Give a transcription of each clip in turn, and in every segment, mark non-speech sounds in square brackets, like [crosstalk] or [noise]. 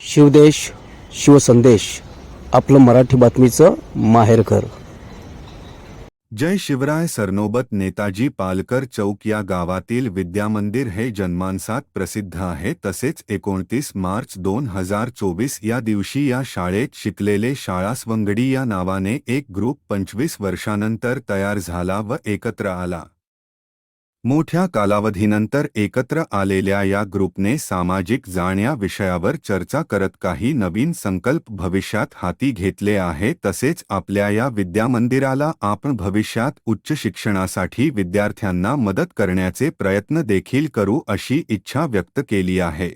शिवदेश शिवसंदेश आपलं मराठी बातमीचं माहेरघर. जय शिवराय सरनोबत नेताजी पालकर चौक या गावातील विद्यामंदिर हे जन्मांसात प्रसिद्ध आहे. तसेच एकोणतीस मार्च दोन हजार चोवीस या दिवशी या शाळेत शिकलेले शाळास्वंगडी या नावाने एक ग्रुप पंचवीस वर्षानंतर तयार झाला व एकत्र आला. मोठ्या कालावधीनंतर एकत्र आलेल्या या ग्रुपने सामाजिक जाण्या विषयावर चर्चा करत काही नवीन संकल्प भविष्यात हाती घेतले आहे तसेच आपल्या या विद्यामंदिराला आपण भविष्यात उच्च शिक्षणासाठी विद्यार्थ्यांना मदत करण्याचे प्रयत्न देखील करू अशी इच्छा व्यक्त केली आहे.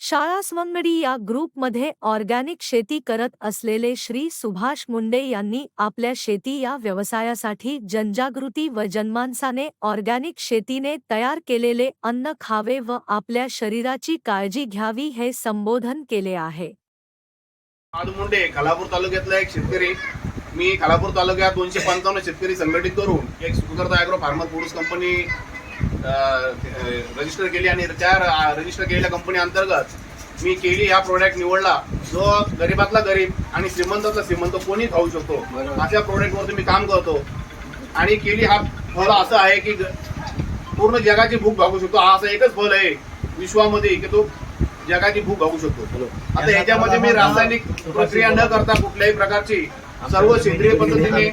शाळा स्वंगडी या ग्रुपमध्ये ऑर्गॅनिक शेती करत असलेले श्री सुभाष मुंडे यांनी आपल्या शेती या व्यवसायासाठी जनजागृती व जनमानसाने ऑर्गॅनिक शेतीने तयार केलेले अन्न खावे व आपल्या शरीराची काळजी घ्यावी हे संबोधन केले आहे. मुंडे खालापूर तालुक्यातला एक शेतकरी. मी खालापूर तालुक्यात दोनशे पंचावन्न शेतकरी संघटित करून एक Sukhkarta agro farmer produce company register केली आणि त्या रजिस्टर केलेल्या कंपनी अंतर्गत मी केली हा प्रोडक्ट निवडला. जो गरीबातला गरीब आणि श्रीमंतातला श्रीमंत कोणी खाऊ शकतो. अशा प्रोडक्टवरती मी काम करतो. आणि केली हा फळ असं आहे की पूर्ण जगाची भूक भागू शकतो. हा असं एकच फळ आहे विश्वामध्ये की तो जगाची भूक भागू शकतो. आता याच्यामध्ये मी रासायनिक प्रक्रिया न करता कुठल्याही प्रकारची सर्व सेंद्रिय पद्धतीने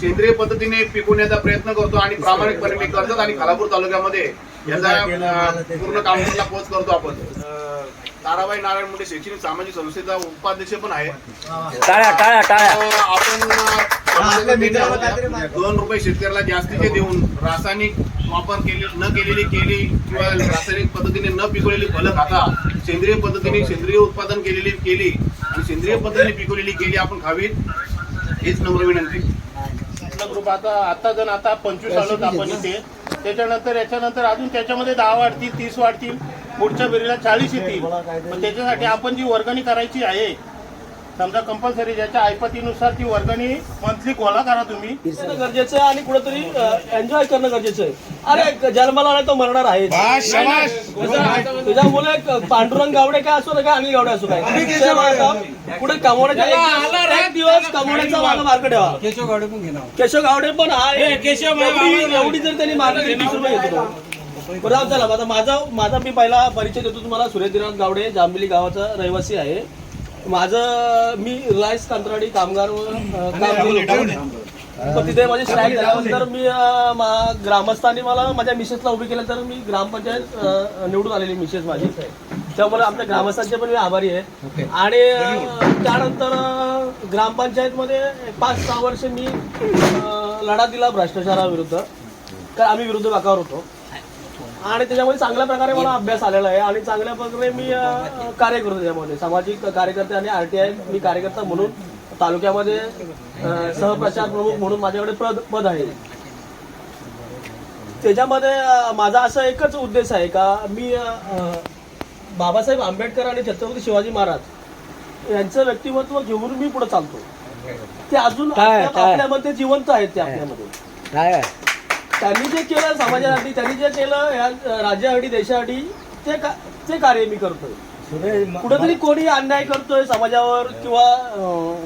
सेंद्रिय पद्धतीने पिकवण्याचा प्रयत्न करतो आणि प्रामाणिकपणे मी करतात आणि खालापूर तालुक्यामध्ये याचा पूर्ण कामगिरीला पोच करतो आपण. ताराबाई नारायण मुंडे शैक्षणिक सामाजिक संस्थेचा उपाध्यक्ष पण आहे टाळ्या टाळ्या टाळ्या. तर आपण दोन रुपये शेतकऱ्याला जास्तीचे देऊन रासायनिक वापर केली न केलेली केली किंवा रासायनिक पद्धतीने न पिकवलेली फलं खाता सेंद्रिय पद्धतीने सेंद्रिय उत्पादन केलेली केली आणि सेंद्रिय पद्धतीने पिकवलेली केली आपण खावीत. हीच नम्र विनंती. ग्रुप आता आता जण आता पंचवीस आलो आपण इथे. त्याच्यानंतर याच्यानंतर अजून त्याच्यामध्ये दहा वाढतील तीस वाढतील. पुढच्या पिढीला चाळीस येतील. पण त्याच्यासाठी आपण जी वर्गणी करायची आहे समजा कंपल्सरी ज्याच्या ऐपतीनुसार ती वर्गणी मंथली गोळा करा तुम्ही. गरजेचं आहे आणि कुठेतरी एन्जॉय करणं गरजेचं आहे. अरे जन्माला आला तो मरणार आहे. तुझ्या मुलं एक पांडुरंग गावडे काय असो ना काय अनिल गावडे असो काय. पुढे कमवण्याचा एक दिवस- कमवण्याचा मार्ग मार्ग ठेवा. केशव गावडे पण घेणार. केशव गावडे पण आहे. एवढी एवढी जर त्यांनी मार्ग वीस रुपये घेतो. बरं माझा माझा मी पहिला परिचय देतो तुम्हाला. सुरेश दिनाथ गावडे जांभिली गावाचा रहिवासी आहे. माझं मी रिलायन्स कंत्राटी कामगार काम तिथे माझी स्ट्राईक झाल्यानंतर मी ग्रामस्थांनी मला माझ्या मिसेसला उभी केलं तर मी ग्रामपंचायत निवडून आलेली मिसेस माझी. त्यामुळे आमच्या ग्रामस्थांचे पण मी आभारी आहे. आणि त्यानंतर ग्रामपंचायतमध्ये पाच सहा वर्ष मी लढा दिला भ्रष्टाचाराविरुद्ध. कारण आम्ही विरुद्ध बाकावर होतो. आणि त्याच्यामध्ये चांगल्या प्रकारे मला अभ्यास आलेला आहे. आणि चांगल्या प्रकारे मी अं, कार्य करतो त्याच्यामध्ये. सामाजिक कार्यकर्ते आणि आरटीआय मी कार्यकर्ता म्हणून तालुक्यामध्ये अं, सहप्रचार प्रमुख म्हणून माझ्याकडे पद पद आहे. त्याच्यामध्ये अं, माझा असा एकच उद्देश आहे का मी अं, बाबासाहेब आंबेडकर आणि छत्रपती शिवाजी महाराज यांचं व्यक्तिमत्व घेऊन मी पुढे चालतो. ते अजून आपल्या- आपल्यामध्ये जिवंत आहेत ते आपल्यामध्ये. त्यांनी जे केलं समाजासाठी त्यांनी जे केलं या राज्यासाठी देशासाठी ते का- ते कार्य मी करतोय. कुठेतरी कोणी अन्याय करतोय समाजावर किंवा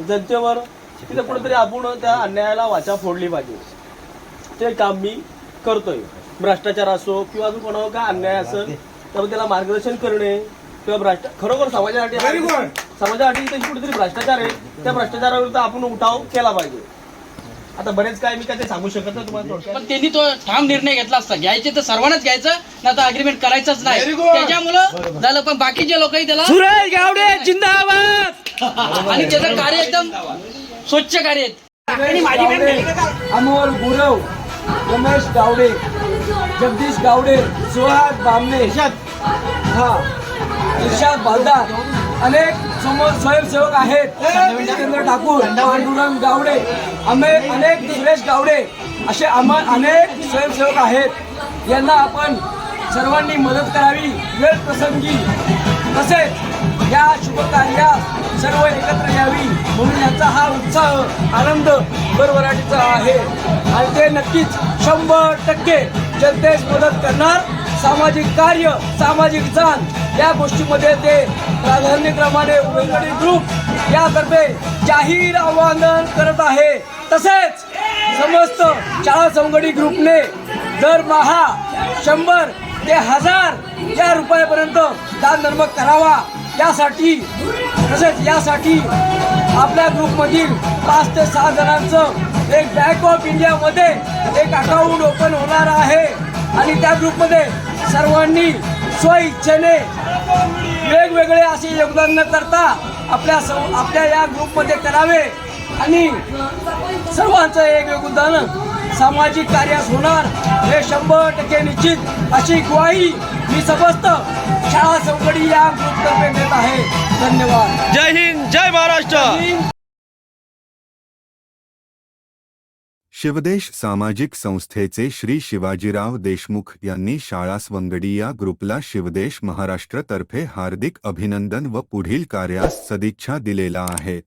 जनतेवर तिथे कुठेतरी आपण त्या अन्यायाला वाचा फोडली पाहिजे. ते काम मी करतोय. भ्रष्टाचार असो किंवा अजून कोणावर काय अन्याय असेल तर त्याला मार्गदर्शन करणे किंवा भ्रष्ट खरोखर समाजासाठी समाजासाठी कुठेतरी भ्रष्टाचार आहे. त्या भ्रष्टाचाराविरुद्ध आपण उठाव केला पाहिजे. आता बरेच काय मी काय ते सांगू शकत नाही तुम्हाला थोडक्यात. पण त्यांनी तो ठाम निर्णय घेतला असता. घ्यायचे तर सर्वांनाच घ्यायचं ना तर अग्रीमेंट करायचंच नाही. त्याच्यामुळं झालं पण बाकीचे लोकही त्याला सुरेश गावडे जिंदाबाद! [laughs] आणि त्याचं कार्य एकदम स्वच्छ कार्य आहे. अमोल गुरव रमेश गावडे जगदीश गावडे सुहास बामणे. हा. इर्षाद बालदार अनेक समोर स्वयंसेवक आहेत. जितेंद्र ठाकूर पांडुरंग गावडे अमे अनेक सुरेश गावडे असे आम्हा अनेक स्वयंसेवक आहेत. यांना आपण सर्वांनी मदत करावी वेळ प्रसंगी. तसेच या शुभ कार्यात सर्व एकत्र यावी म्हणून यांचा हा उत्साह आनंद भरभराटीचा आहे. आणि ते नक्कीच शंभर टक्के जनतेस मदत करणार सामाजिक कार्य सामाजिक जाण या गोष्टीमध्ये ते प्राधान्यक्रमाने वेगवेगळे ग्रुप यातर्फे जाहीर आवाहन करत आहे. तसेच समस्त शाळा संघटी ग्रुपने दरमहा शंभर ते हजार या रुपयापर्यंत दान धर्म करावा यासाठी तसेच यासाठी आपल्या ग्रुपमधील पाच ते सहा जणांचं एक बँक ऑफ इंडियामध्ये एक अकाउंट ओपन होणार आहे. आणि त्या ग्रुपमध्ये सर्वांनी स्वइच्छेने वेगवेगळे असे योगदान न करता आपल्या सं- आपल्या या ग्रुपमध्ये करावे आणि सर्वांचं एक योगदान सामाजिक कार्यास होणार हे शंभर टक्के निश्चित अशी ग्वाही मी समस्त शाळा चौकडी या ग्रुपतर्फे देत आहे. धन्यवाद. जय हिंद जय महाराष्ट्र. शिवदेश सामाजिक संस्थेचे श्री शिवाजीराव देशमुख यांनी शाळा स्वंगडी या ग्रुपला शिवदेश महाराष्ट्रतर्फे हार्दिक अभिनंदन व पुढील कार्यास सदिच्छा दिलेला आहेत